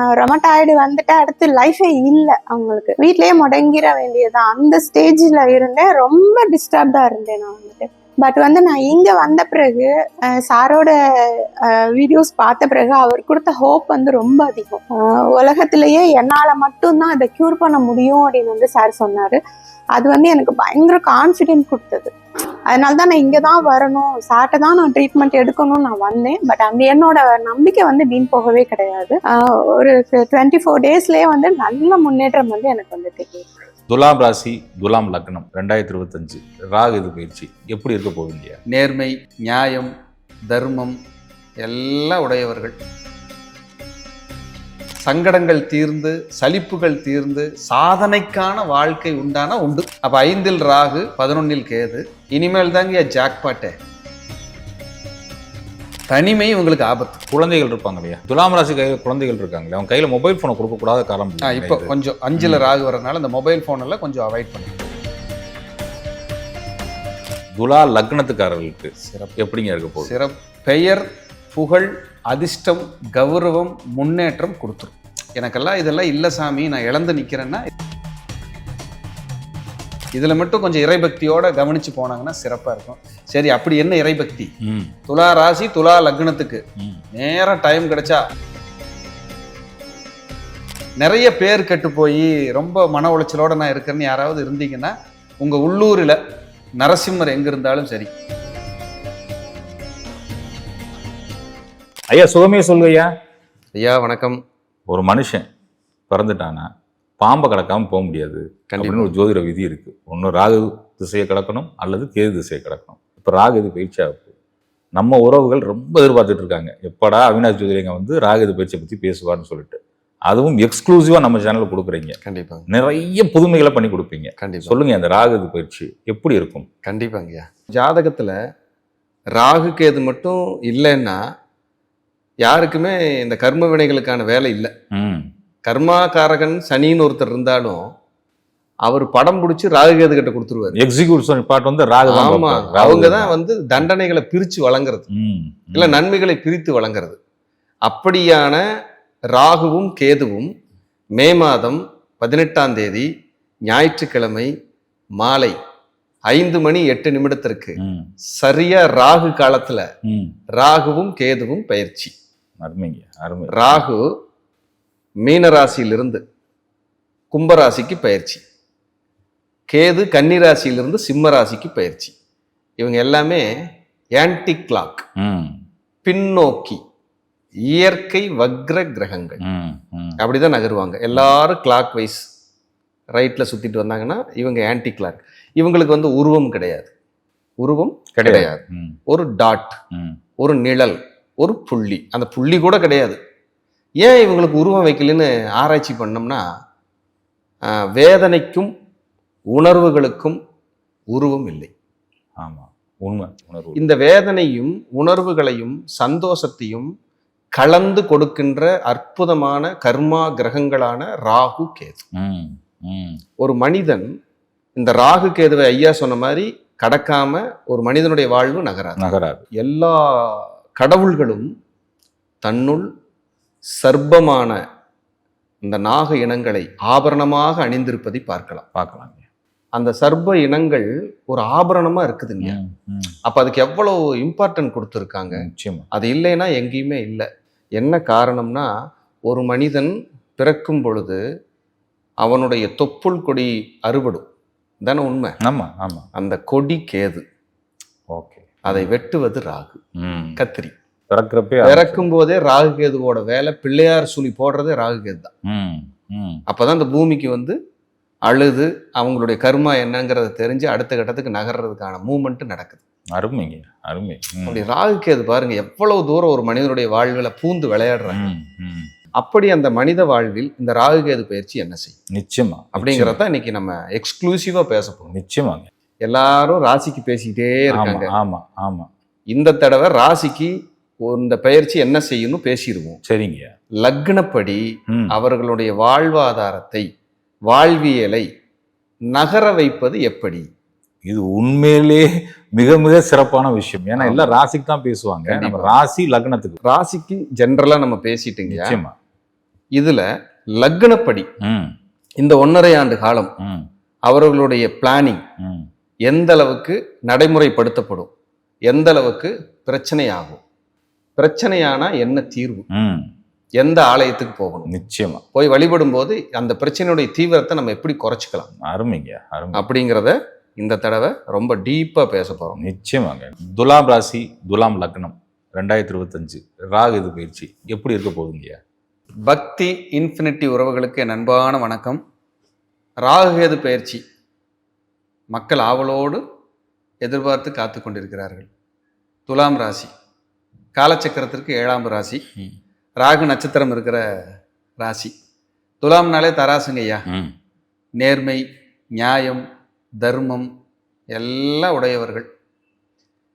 Rheumatoid வந்துட்டு அடுத்து லைஃபே இல்லை அவங்களுக்கு. வீட்லயே முடங்கிட வேண்டியதுதான். அந்த ஸ்டேஜ்ல இருந்தேன். ரொம்ப டிஸ்டர்ப்டாக இருந்தேன் நான் வந்துட்டு. பட் வந்து நான் இங்கே வந்த பிறகு சாரோட வீடியோஸ் பார்த்த பிறகு அவர் கொடுத்த ஹோப் வந்து ரொம்ப அதிகம். உலகத்திலேயே என்னால மட்டும்தான் அதை க்யூர் பண்ண முடியும் அப்படின்னு வந்து சார் சொன்னார். அது வந்து எனக்கு பயங்கர கான்ஃபிடென்ட் கொடுத்தது. அதனால தான் நான் இங்கே தான் வரணும். சார்ட்டை தான் நான் ட்ரீட்மெண்ட் எடுக்கணும்னு நான் வந்தேன். பட் அந்த என்னோட நம்பிக்கை வந்து வீண் போகவே கிடையாது. ஒரு டுவெண்ட்டி ஃபோர் டேஸ்லேயே வந்து நல்ல முன்னேற்றம் வந்து எனக்கு வந்து தெரியும் துலாம் ராசி துலாம் லக்னம் ரெண்டாயிரத்தி இருபத்தஞ்சு. ராகு இது பயிற்சி எப்படி இருக்க போவீங்க நேர்மை நியாயம் தர்மம் எல்லாம் உடையவர்கள். சங்கடங்கள் தீர்ந்து சலிப்புகள் தீர்ந்து சாதனைக்கான வாழ்க்கை உண்டான உண்டு. அப்ப ஐந்தில் ராகு பதினொன்னில் கேது. இனிமேல் தாங்க ஜாக்பாட்டே. தனிமை உங்களுக்கு ஆபத்து. குழந்தைகள் இருப்பாங்க இல்லையா? துலாம் ராசி கையில் குழந்தைகள் இருக்காங்க அவங்க கையில மொபைல் போனை கொடுக்க கூடாத காரணம் ஆ, இப்போ. கொஞ்சம் அஞ்சுல ராகு வரனால இந்த மொபைல் போன் எல்லாம் கொஞ்சம் அவாய்ட் பண்ணுங்க. துலா லக்னத்துக்காரர்களுக்கு சிறப்பு. எப்படிங்க இருக்க போகுது? சிறப்பு. பெயர் புகழ் அதிர்ஷ்டம் கௌரவம் முன்னேற்றம் கொடுத்துரும். எனக்கெல்லாம் இதெல்லாம் இல்லை சாமி நான் இழந்து நிற்கிறேன்னா இதில் மட்டும் கொஞ்சம் இறைபக்தியோட கவனிச்சு போனாங்கன்னா சிறப்பாக இருக்கும். சரி அப்படி என்ன இறைபக்தி? துலா ராசி துலா லக்னத்துக்கு. ம். நேரா டைம் கிடைச்சா நிறைய பேர் கெட்டு போய் ரொம்ப மன உளைச்சலோட நான் இருக்கேன்னு யாராவது இருந்தீங்கன்னா உங்க உள்ளூரில் நரசிம்மர் எங்க இருந்தாலும் சரி. ஐயா சுகமே சொல்லுங்கய்யா. ஐயா வணக்கம். ஒரு மனுஷன் பிறந்துட்டானா பாம்பை கடக்காம போக முடியாது. அப்படின்னு ஒரு ஜோதிட விதி இருக்கு. ஒன்று ராகு திசையை கடக்கணும் அல்லது கேது திசையை கடக்கணும் இப்போ ராகு இது பயிற்சி ஆகுது நம்ம உறவுகள் ரொம்ப எதிர்பார்த்துட்டு இருக்காங்க. எப்படா அவினாஷ் ஜோதிடங்க வந்து ராகு இது பயிற்சியை பற்றி பேசுவார்னு சொல்லிட்டு. அதுவும் எக்ஸ்க்ளூசிவாக நம்ம சேனலில் கொடுக்குறீங்க. கண்டிப்பாங்க நிறைய புதுமைகளை பண்ணி கொடுப்பீங்க. கண்டிப்பா. சொல்லுங்க அந்த ராகு இது பயிற்சி எப்படி இருக்கும்? கண்டிப்பாங்கய்யா ஜாதகத்துல ராகு கேது மட்டும் இல்லைன்னா யாருக்குமே இந்த கர்ம வினைகளுக்கான வேலை இல்லை. ம் கர்மாகாரகன் சனின்னு ஒருத்தர் இருந்தாலும் அவர் படம் பிடிச்சி ராகு கேது கிட்ட கொடுத்துருவாரு. எக்ஸிக்யூட்டிவ் பார்ட் வந்து ராகு ஆமா அவங்க தான். வந்து தண்டனைகளை பிரிச்சு வழங்குறது. இல்ல. நன்மைகளை பிரித்து வழங்குறது. அப்படியான ராகுவும் கேதுவும் மே மாதம் பதினெட்டாம் தேதி ஞாயிற்றுக்கிழமை மாலை ஐந்து மணி எட்டு நிமிடத்திற்கு சரியா ராகு காலத்துல. ராகுவும் கேதுவும் பயிற்சி. அருமைங்க அருமை. ராகு மீனராசியிலிருந்து கும்பராசிக்கு பயிற்சி. கேது கன்னிராசியிலிருந்து சிம்ம ராசிக்கு பயிற்சி. இவங்க எல்லாமே ஆன்டி கிளாக் பின்னோக்கி இயற்கை வக்ர கிரகங்கள். அப்படிதான் நகருவாங்க. எல்லாரும் கிளாக் வைஸ் ரைட்ல சுத்திட்டு வந்தாங்கன்னா இவங்க ஆன்டி கிளாக் இவங்களுக்கு வந்து உருவம் கிடையாது. உருவம் கிடையாது. ஒரு டாட். ஒரு நிழல் ஒரு புள்ளி. அந்த புள்ளி கூட கிடையாது. ஏன் இவங்களுக்கு உருவம் வைக்கலன்னு ஆராய்ச்சி பண்ணோம்னா வேதனைக்கும் உணர்வுகளுக்கும் உருவம் இல்லை. ஆமா உண்மை உணர்வு. இந்த வேதனையும் உணர்வுகளையும் சந்தோஷத்தையும் கலந்து கொடுக்கின்ற அற்புதமான கர்மா கிரகங்களான ராகு கேது. ஒரு மனிதன் இந்த ராகு கேதுவை ஐயா சொன்ன மாதிரி கடக்காம ஒரு மனிதனுடைய வாழ்வு நகராது. நகராது. எல்லா கடவுள்களும் தன்னுள் சர்ப்பமான இந்த நாக இனங்களை ஆபரணமாக அணிந்திருப்பதை பார்க்கலாம். பார்க்கலாங்க. அந்த சர்ப்ப இனங்கள் ஒரு ஆபரணமா இருக்குதுங்க. அப்ப அதுக்கு எவ்வளவு இம்பார்ட்டன்ட் கொடுத்துருக்காங்க? நிச்சயமா. அது இல்லைன்னா எங்கேயுமே இல்லை. என்ன காரணம்னா ஒரு மனிதன் பிறக்கும் பொழுது அவனுடைய தொப்புள் கொடி அறுபடும். தானே உண்மை? ஆமா ஆமா. அந்த கொடி கேது. ஓகே. அதை வெட்டுவது ராகு. கத்திரி. பிறக்கிறப்பே பிறக்கும் போதே ராகு கேதுவோட வேலை பிள்ளையார் சுழி போடுறதே ராகு கேது தான். அப்பதான் இந்த பூமிக்கு வந்து அழுது அவங்களுடைய கர்மா என்னங்கிறத தெரிஞ்சு அடுத்த கட்டத்துக்கு நகர்றதுக்கான மூமெண்ட் நடக்குது. அருமைங்க அருமை. அப்படி ராகு கேது பாருங்க எவ்வளவு தூரம் ஒரு மனிதனுடைய வாழ்வில் பூந்து விளையாடுறாங்க. அப்படி அந்த மனித வாழ்வில் இந்த ராகு கேது பயிற்சி என்ன செய்யும்? நிச்சயமா அப்படிங்கறத இன்னைக்கு நம்ம எக்ஸ்க்ளூசிவா பேச போறோம். நிச்சயமாங்க. எல்லாரும் ராசிக்கு பேசிக்கிட்டே இருக்காங்க. ஆமா ஆமா. இந்த தடவை ராசிக்கு இந்த பயிற்சி என்ன செய்யணும்னு பேசிடுவோம். சரிங்க. லக்னப்படி. அவர்களுடைய வாழ்வாதாரத்தை வாழ்வியலை நகர வைப்பது எப்படி? இது உண்மையிலே மிக மிக சிறப்பான விஷயம். ஏன்னா எல்லாம் ராசிக்கு தான் பேசுவாங்க. நம்ம. ராசி லக்னத்துக்கு. ராசிக்கு ஜென்ரலா நம்ம பேசிட்டுங்க. நிச்சயமா. இதுல லக்னப்படி இந்த ஒன்றரை ஆண்டு காலம் அவர்களுடைய பிளானிங் எந்த அளவுக்கு நடைமுறைப்படுத்தப்படும்? எந்த அளவுக்கு பிரச்சனை ஆகும் பிரச்சனையானா என்ன தீர்வு? ம். எந்த ஆலயத்துக்கு போகணும்? நிச்சயமா. போய் வழிபடும் போது அந்த பிரச்சனையுடைய தீவிரத்தை நம்ம எப்படி குறைச்சிக்கலாம்? அருமைங்க அருமை. அப்படிங்கிறத இந்த தடவை ரொம்ப டீப்பா பேச போறோம். நிச்சயமாங்க. துலாம் ராசி துலாம் லக்னம் ரெண்டாயிரத்தி இருபத்தஞ்சு ராகு இது பயிற்சி எப்படி இருக்க போகுதுங்கய்யா பக்தி இன்ஃபினிட்டி உறவுகளுக்கு என் அன்பான வணக்கம். ராகுகேது பயிற்சி. மக்கள் ஆவலோடு எதிர்பார்த்து காத்து கொண்டிருக்கிறார்கள். துலாம் ராசி. காலச்சக்கரத்திற்கு ஏழாம் ராசி. ராகு நட்சத்திரம் இருக்கிற ராசி. துலாம்னாலே தராசுங்கய்யா. நேர்மை நியாயம் தர்மம் எல்லாம் உடையவர்கள்.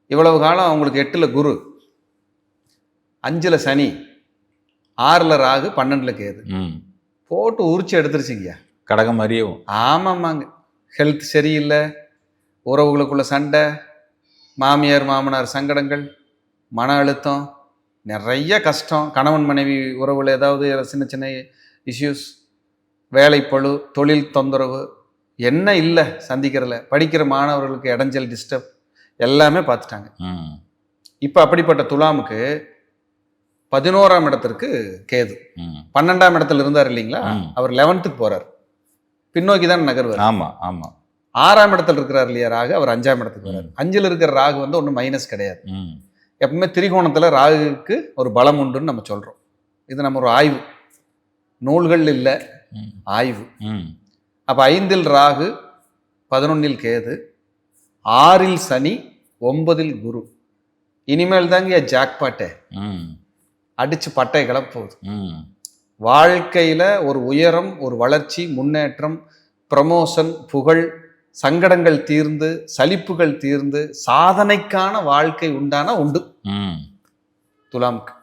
இவ்வளவு காலம் அவங்களுக்கு எட்டில் குரு. அஞ்சில் சனி. ஆறில் ராகு பன்னெண்டில் கேது. ம். போட்டு உரிச்சு எடுத்துருச்சிங்கய்யா. கடகம் மாதிரியும் ஆமாம்மாங்க. ஹெல்த் சரியில்லை. உறவுகளுக்குள்ள சண்டை. மாமியார் மாமனார் சங்கடங்கள். மன அழுத்தம் நிறைய கஷ்டம் கணவன் மனைவி உறவுல ஏதாவது சின்ன சின்ன இஷ்யூஸ் வேலைப்பழு தொழில் தொந்தரவு என்ன இல்லை சந்திக்கிறதுல படிக்கிற மாணவர்களுக்கு இடைஞ்சல் டிஸ்டர்ப் எல்லாமே பார்த்துட்டாங்க. ம். இப்போ அப்படிப்பட்ட துலாமுக்கு பதினோராம் இடத்திற்கு கேது. பன்னெண்டாம் இடத்துல இருந்தார் இல்லைங்களா. அவர் லெவன்த்துக்கு போறார். பின்னோக்கி தான் நகர்வார். ஆமா ஆமா. ஆறாம் இடத்துல இருக்கிறார் இல்லையா ராகு? அவர் அஞ்சாம் இடத்துக்கு வராரு. அஞ்சுல இருக்கிற ராகு வந்து ஒன்றும் மைனஸ் கிடையாது. எப்பவுமே திரிகோணத்துல ராகுக்கு ஒரு பலம் உண்டுன்னு நம்ம சொல்றோம். இது நம்ம ஒரு ஆய்வு. நூல்கள் இல்லை ஆய்வு. அப்ப ஐந்தில் ராகு பதினொன்னில் கேது ஆறில் சனி ஒன்பதில் குரு. இனிமேல் தாங்க ஜாக்பாட்டை. ம். அடிச்சு பட்டை கிளப்போகுது வாழ்க்கையில ஒரு உயரம் ஒரு வளர்ச்சி முன்னேற்றம் ப்ரமோஷன் புகழ் சங்கடங்கள் தீர்ந்து சலிப்புகள் தீர்ந்து சாதனைக்கான வாழ்க்கை உண்டானா உண்டு. ம். துலாம்க்கு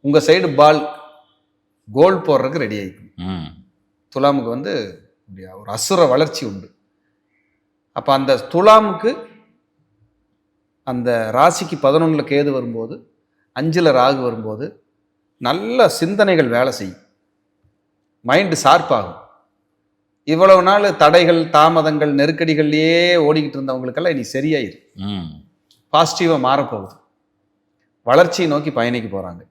உங்க சைடு பால் கோல் போடுறதுக்கு ரெடி ஆயிக்கும். ம். துலாமுக்கு வந்து ஒரு அசுர வளர்ச்சி உண்டு. அப்ப அந்த துலாமுக்கு அந்த ராசிக்கு பதினொன்றில் கேது வரும்போது அஞ்சுல ராகு வரும்போது நல்ல சிந்தனைகள் வேலை செய்யும். மைண்டு ஷார்ப் ஆகும். இவ்வளவு நாள் தடைகள் தாமதங்கள் நெருக்கடிகள்லயே ஓடிக்கிட்டு இருந்தவங்களுக்கெல்லாம் இனி சரியாயிரு. ம். பாசிட்டிவாக மாறப்போகுது. வளர்ச்சியை நோக்கி பயணிக்க போகிறாங்க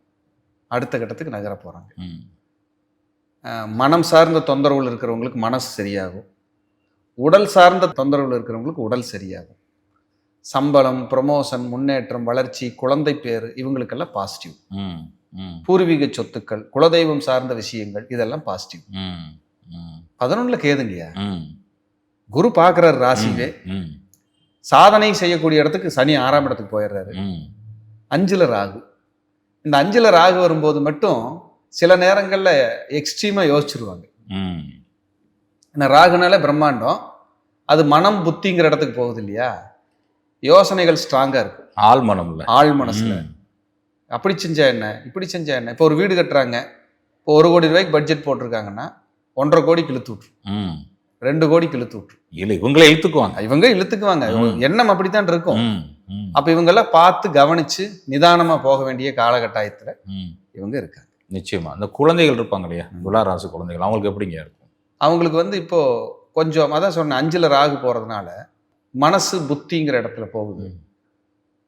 அடுத்த கட்டத்துக்கு நகர போகிறாங்க மனம் சார்ந்த தொந்தரவுகள் இருக்கிறவங்களுக்கு மனசு சரியாகும். உடல் சார்ந்த தொந்தரவுகள் இருக்கிறவங்களுக்கு உடல் சரியாகும். சம்பளம் ப்ரமோஷன் முன்னேற்றம் வளர்ச்சி குழந்தை பேர் இவங்களுக்கெல்லாம் பாசிட்டிவ் பூர்வீக சொத்துக்கள் குலதெய்வம் சார்ந்த விஷயங்கள் இதெல்லாம் பாசிட்டிவ் பதினொன்றில் கேதுங்கய்யா. குரு பார்க்குறாரு ராசிவே ம் சாதனை செய்யக்கூடிய இடத்துக்கு சனி ஆறாம் இடத்துக்கு போயிடுறாரு. அஞ்சுல ராகு. இந்த அஞ்சுல ராகு வரும்போது மட்டும் சில நேரங்களில் எக்ஸ்ட்ரீமாக யோசிச்சிருவாங்க. ஏன்னா ராகுனாலே பிரம்மாண்டம். அது மனம் புத்திங்கிற இடத்துக்கு போகுது இல்லையா யோசனைகள் ஸ்ட்ராங்காக இருக்கும். ஆள் மனம்ல. ஆள் மனசுல. அப்படி செஞ்சா என்ன? இப்படி செஞ்சா என்ன? இப்போ ஒரு வீடு கட்டுறாங்க. இப்போ ஒரு கோடி ரூபாய்க்கு பட்ஜெட் போட்டிருக்காங்கன்னா ஒன்றரை கோடி இழுத்து விட்ரு ரெண்டு கோடி இழுத்து விட்ரு இல்லை இவங்களே இழுத்துக்குவாங்க. இவங்க இழுத்துக்குவாங்க. எண்ணம் அப்படித்தான் இருக்கும். அப்ப இவங்கெல்லாம் பார்த்து கவனிச்சு நிதானமா போக வேண்டிய காலகட்டாயத்துல இவங்க இருக்காங்க. நிச்சயமா. இந்த குழந்தைகள் இருப்பாங்க இல்லையா? துலா ராசி குழந்தைகள் அவங்களுக்கு எப்படிங்க இருக்கும்? அவங்களுக்கு வந்து இப்போ கொஞ்சம் அதான் சொன்னேன் அஞ்சுல ராகு போறதுனால மனசு புத்திங்கிற இடத்துல போகுது.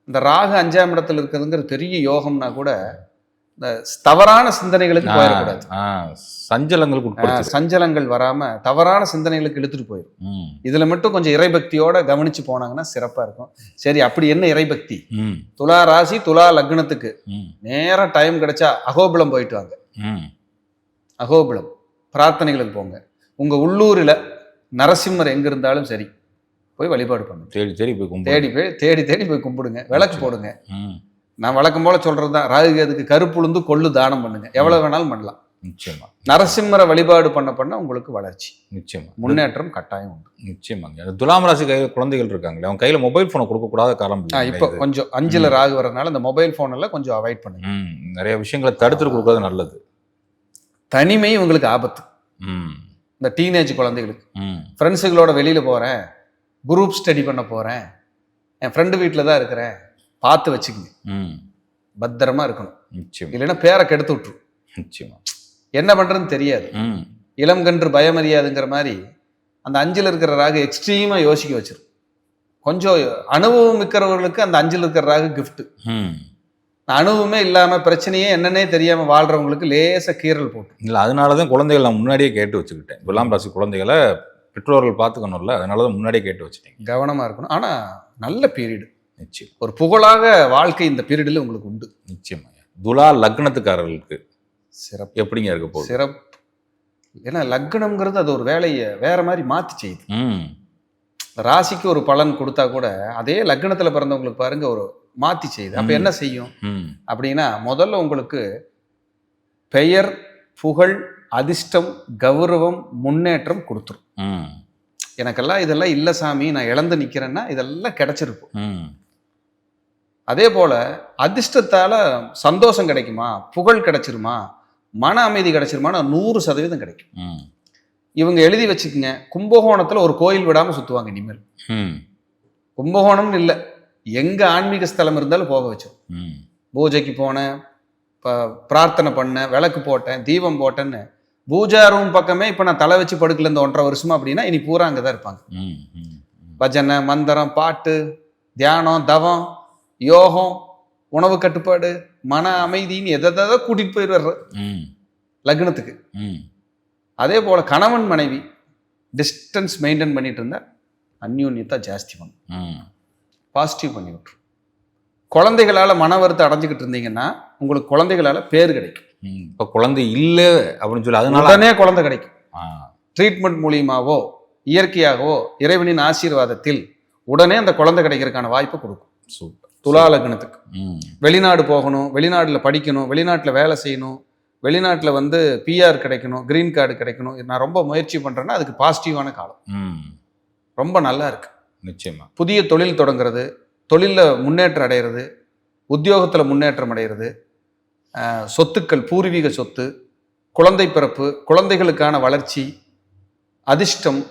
இந்த ராகு அஞ்சாம் இடத்துல இருக்கிறதுங்கிற பெரிய யோகம்னா கூட இந்த தவறான சிந்தனைகளுக்கு போயிடக்கூடாது. சஞ்சலங்களுக்கு உட்படுத்து சஞ்சலங்கள் வராம தவறான சிந்தனைகளுக்கு இழுத்துட்டு போயிடும். இதுல மட்டும் கொஞ்சம் இறைபக்தியோட கவனிச்சு போனாங்கன்னா சிறப்பா இருக்கும். சரி அப்படி என்ன இறைபக்தி? துலா ராசி துலா லக்னத்துக்கு. ம். நேரா டைம் கிடைச்சா அகோபிலம் போயிட்டு வாங்க. அகோபிலம். பிரார்த்தனைகளுக்கு போங்க. உங்க உள்ளூரில் நரசிம்மர் எங்க இருந்தாலும் சரி போய் வழிபாடு பண்ணுங்க. தேடி தேடி போய் தேடி போய் தேடி தேடி போய் கும்பிடுங்க. விளக்கு போடுங்க. நான் வழக்கம் போல சொல்றது தான். ராகு அதுக்கு கருப்புளுந்து கொள்ளு தானம் பண்ணுங்க. எவ்வளவு வேணாலும் பண்ணலாம். நிச்சயமா. நரசிம்மரை வழிபாடு பண்ண பண்ண உங்களுக்கு வளர்ச்சி. நிச்சயமா. முன்னேற்றம் கட்டாயம் உண்டு. நிச்சயமாங்க. துலாம் ராசி கையில் குழந்தைகள் இருக்காங்களே அவங்க கையில மொபைல் போனை கொடுக்கக்கூடாத காலம் இப்போ. கொஞ்சம் அஞ்சுல ராகு வரதுனால இந்த மொபைல் போன் எல்லாம் கொஞ்சம் அவாய்ட் பண்ணுங்க. நிறைய விஷயங்களை தடுத்துட்டு கொடுக்கறது நல்லது. தனிமை உங்களுக்கு ஆபத்து. ம். இந்த டீனேஜ் குழந்தைகளுக்கு. ம். ஃப்ரெண்ட்ஸுகளோட வெளியில போறேன். குரூப் ஸ்டடி பண்ண போறேன். என் ஃப்ரெண்டு வீட்டில் தான் இருக்கிறேன். பார்த்து வச்சுக்கங்க. ம். பத்திரமா இருக்கணும். இல்லைன்னா பேரை கெடுத்து விட்டுரும். நிச்சயமா. என்ன பண்றதுன்னு தெரியாது. ம். இளம் கன்று பயமறியாதுங்கிற மாதிரி அந்த அஞ்சில் இருக்கிற ராகு எக்ஸ்ட்ரீமா யோசிக்க வச்சிரும். கொஞ்சம் அனுபவம் மிக்கிறவர்களுக்கு அந்த அஞ்சில் இருக்கிற ராகு ம். அனுபவமே இல்லாம பிரச்சனையே என்னன்னே தெரியாம வாழ்றவங்களுக்கு லேச கீறல் போட்டு. இல்லை அதனால தான் குழந்தைகள் நான் முன்னாடியே கேட்டு வச்சுக்கிட்டேன். துலாம் ராசி குழந்தைகளை பெற்றோர்கள் பார்த்துக்கணும்ல அதனால தான் முன்னாடியே கேட்டு வச்சுட்டீங்க கவனமா இருக்கணும். ஆனா நல்ல பீரியட் நிச்சயம். ஒரு புகழாக வாழ்க்கை இந்த பீரியடில் உங்களுக்கு உண்டு. நிச்சயமா. துலா லக்னத்துக்காரர்களுக்கு சிறப்பு. எப்படிங்க இருக்க போகுது சிறப்பு. ஏன்னா லக்னம்ங்கிறது அது ஒரு வேலையை வேற மாதிரி மாத்தி செய்யுது. ம். ராசிக்கு ஒரு பலன் கொடுத்தா கூட அதே லக்னத்துல பிறந்தவங்களுக்கு பாருங்க ஒரு மாத்தி செய்யுது. அப்ப. என்ன செய்யும்? அப்படின்னா முதல்ல உங்களுக்கு பெயர் புகழ் அதிர்ஷ்டம் கௌரவம் முன்னேற்றம் கொடுத்துரும். ம். எனக்கெல்லாம் இதெல்லாம் இல்லை சாமி நான் இழந்து நிக்கிறேன்னா இதெல்லாம் கிடைச்சிருக்கும். ம். அதே போல அதிர்ஷ்டத்தால சந்தோஷம் கிடைக்குமா? புகழ் கிடைச்சிருமா? மன அமைதி கிடைச்சிருமானா நூறு சதவீதம் கிடைக்கும். இவங்க எழுதி வச்சுக்கோங்க. கும்பகோணத்துல ஒரு கோயில் விடாம சுத்துவாங்க இனிமேல். ம். கும்பகோணம்னு இல்லை. எங்க ஆன்மீக ஸ்தலம் இருந்தாலும் போக வச்சோம். பூஜைக்கு போனேன் ப- பிரார்த்தனை பண்ணேன் விளக்கு போட்டேன் தீபம் போட்டேன்னு. பூஜா ரூம் பக்கமே இப்போ நான் தலை வச்சு படுக்கல இந்த ஒன்றரை வருஷமா அப்படின்னா இனி பூரா அங்கே தான் இருப்பாங்க பஜனை மந்திரம் பாட்டு தியானம் தவம் யோகம் உணவு கட்டுப்பாடு மன அமைதின்னு எதை எதை கூட்டிட்டு போயிடுவார் ம். லக்னத்துக்கு. ம். அதே போல கணவன் மனைவி டிஸ்டன்ஸ் மெயின்டைன் பண்ணிட்டு இருந்தா அந்யூன்யத்தை ஜாஸ்தி பண்ணும். ம் பாசிட்டிவ் பண்ணி விட்டுரும். குழந்தைகளால மன வருத்தம் அடைஞ்சுக்கிட்டு இருந்தீங்கன்னா உங்களுக்கு குழந்தைகளால பேர் கிடைக்கும். ம். இப்போ குழந்தை இல்லை அப்படின்னு சொல்லி அதனால உடனே குழந்தை கிடைக்கும். ட்ரீட்மெண்ட் மூலியமாவோ இயற்கையாகவோ இறைவனின் ஆசீர்வாதத்தில் உடனே அந்த குழந்தை கிடைக்கிறதுக்கான வாய்ப்பை கொடுக்கும். சூப்பர். துலா லக்னத்துக்கு வெளிநாடு போகணும் வெளிநாட்டில் படிக்கணும் வெளிநாட்டில் வேலை செய்யணும் வெளிநாட்டில் வந்து பிஆர் கிடைக்கணும் கிரீன் கார்டு கிடைக்கணும். நான் ரொம்ப முயற்சி பண்ணுறேன்னா அதுக்கு பாசிட்டிவான காலம். ம். ரொம்ப நல்லா இருக்கு. நிச்சயமா. புதிய தொழில் தொடங்குறது தொழிலில் முன்னேற்றம் அடைகிறது உத்தியோகத்தில் முன்னேற்றம் அடைகிறது சொத்துக்கள் பூர்வீக சொத்து குழந்தை பிறப்பு குழந்தைகளுக்கான வளர்ச்சி அதிர்ஷ்டம்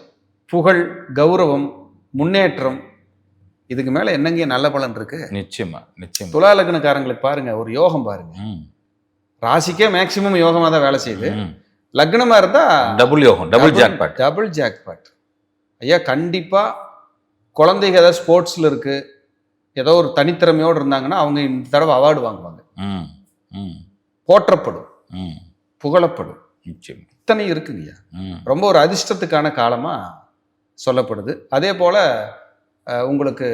புகழ் கௌரவம் முன்னேற்றம் இதுக்கு மேலே என்னங்க நல்ல பலன் இருக்கு? நிச்சயமா நிச்சயமா. துலா லக்னக்காரங்களுக்கு பாருங்க ஒரு யோகம் பாருங்க. ராசிக்கே மேக்சிமம் யோகமாக தான் வேலை செய்யுது. ம். லக்னமா இருந்தா டபுள் யோகம் டபுள் ஜாக்பாட் டபுள் ஜாக்பாட் ஐயா கண்டிப்பா குழந்தைங்க ஏதாவது ஸ்போர்ட்ஸ்ல இருக்கு ஏதோ ஒரு தனித்திறமையோடு இருந்தாங்கன்னா அவங்க இந்த தடவை அவார்டு வாங்குவாங்க. ம் ம். போற்றப்படும். ம். புகழப்படும். நிச்சயம். இத்தனை இருக்குங்கய்யா. ரொம்ப ஒரு அதிர்ஷ்டத்துக்கான காலமா சொல்லப்படுது. அதே போல உங்களுக்கு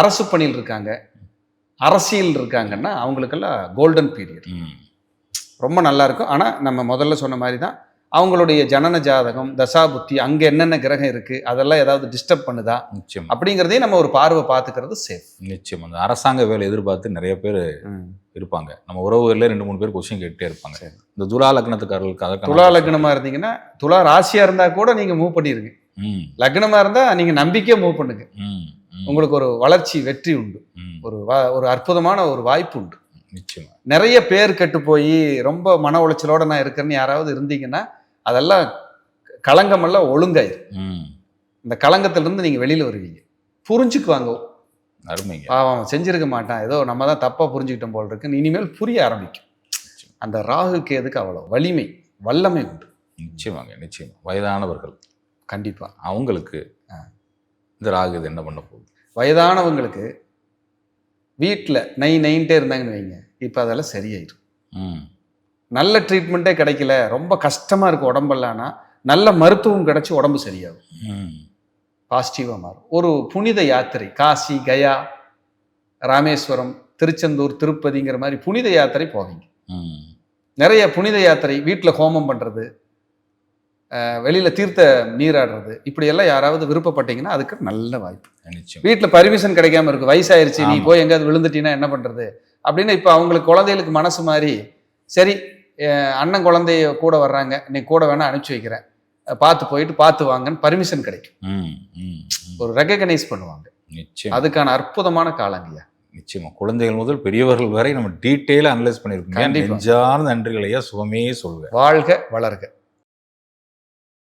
அரசு பணியில் இருக்காங்க. அரசியல் இருக்காங்கன்னா அவங்களுக்கெல்லாம் கோல்டன் பீரியட் ரொம்ப நல்லா இருக்கும். ஆனா நம்ம முதல்ல சொன்ன மாதிரி தான் அவங்களுடைய ஜனன ஜாதகம் தசாபுத்தி அங்க என்னென்ன கிரகம் இருக்கு அதெல்லாம் ஏதாவது டிஸ்டர்ப் பண்ணுதா? நிச்சயம். அப்படிங்கிறதையும் நம்ம ஒரு பார்வை பார்த்துக்கிறது சேஃப் நிச்சயம். அந்த அரசாங்க வேலை எதிர்பார்த்து நிறைய பேர் இருப்பாங்க. நம்ம உறவுகளில் ரெண்டு மூணு பேர் கொஸ்டின் கேட்டே இருப்பாங்க. இந்த துலா லக்னத்துக்காரர்களுக்கு அதற்கான துலா லக்னமா இருந்தீங்கன்னா துலா ராசியா இருந்தா கூட நீங்க மூவ் பண்ணிருங்க. ம் லக்னமா இருந்தா நீங்க நம்பிக்கையா மூவ் பண்ணுங்க. உங்களுக்கு ஒரு வளர்ச்சி வெற்றி உண்டு. ஒரு ஒரு அற்புதமான ஒரு வாய்ப்பு உண்டு. நிச்சயமா. நிறைய பேர் கெட்டு போய் ரொம்ப மன உளைச்சலோட நான் இருக்கிறேன்னு யாராவது இருந்தீங்கன்னா அதெல்லாம் களங்கமெல்லாம் ஒழுங்காயிரும். ம். இந்த களங்கத்துல இருந்து நீங்க வெளியில வருவீங்க. புரிஞ்சுக்குவாங்க. அருமைங்க. அவன் செஞ்சிருக்க மாட்டான். ஏதோ நம்ம தான் தப்பா புரிஞ்சுக்கிட்டோம் போல் இருக்குன்னு இனிமேல் புரிய ஆரம்பிக்கும். அந்த ராகுக்கு எதுக்கு அவ்வளோ வலிமை வல்லமை உண்டு. நிச்சயமாங்க நிச்சயமா. வயதானவர்கள். கண்டிப்பா. அவங்களுக்கு. இந்த ராகு இது என்ன பண்ண போகுது? வயதானவங்களுக்கு வீட்டில் நை நைன்ட்டே இருந்தாங்கன்னு வைங்க. இப்போ அதெல்லாம் சரியாயிடும் ம். நல்ல ட்ரீட்மெண்ட்டே கிடைக்கல. ரொம்ப கஷ்டமா இருக்கு உடம்பெல்லாம்னா நல்ல மருத்துவம் கிடைச்சி உடம்பு சரியாகும். ம். பாசிட்டிவாக மாறும். ஒரு புனித யாத்திரை காசி கயா ராமேஸ்வரம் திருச்செந்தூர் திருப்பதிங்கிற மாதிரி புனித யாத்திரை போவீங்க. ம். நிறைய புனித யாத்திரை வீட்டில் ஹோமம் பண்ணுறது வெளியில் தீர்த்த நீராடுறது. இப்படியெல்லாம் யாராவது விருப்பப்பட்டீங்கன்னா அதுக்கு நல்ல வாய்ப்பு. நிச்சயம். வீட்டில் பர்மிஷன் கிடைக்காம இருக்கு. வயசாயிருச்சு நீ. போய் எங்கேயாவது விழுந்துட்டீங்கன்னா என்ன பண்ணுறது அப்படின்னு இப்போ அவங்களுக்கு குழந்தைகளுக்கு மனசு மாதிரி சரி அண்ணன் குழந்தைய கூட வர்றாங்க நீ கூட வேணா அனுப்பிச்சி வைக்கிறேன். பார்த்து போயிட்டு பார்த்து வாங்கன்னு பர்மிஷன் கிடைக்கும். ஒரு ரெகக்னைஸ் பண்ணுவாங்க. நிச்சயம். அதுக்கான அற்புதமான காலங்கய்யா நிச்சயமா. குழந்தைகள் முதல் பெரியவர்கள் வரை நம்ம டீட்டெயிலாக அனலைஸ் பண்ணியிருக்கோம். நெஞ்சார்ந்த நன்றிகளையா சுகமே சொல்வேன். வாழ்க வளர்க.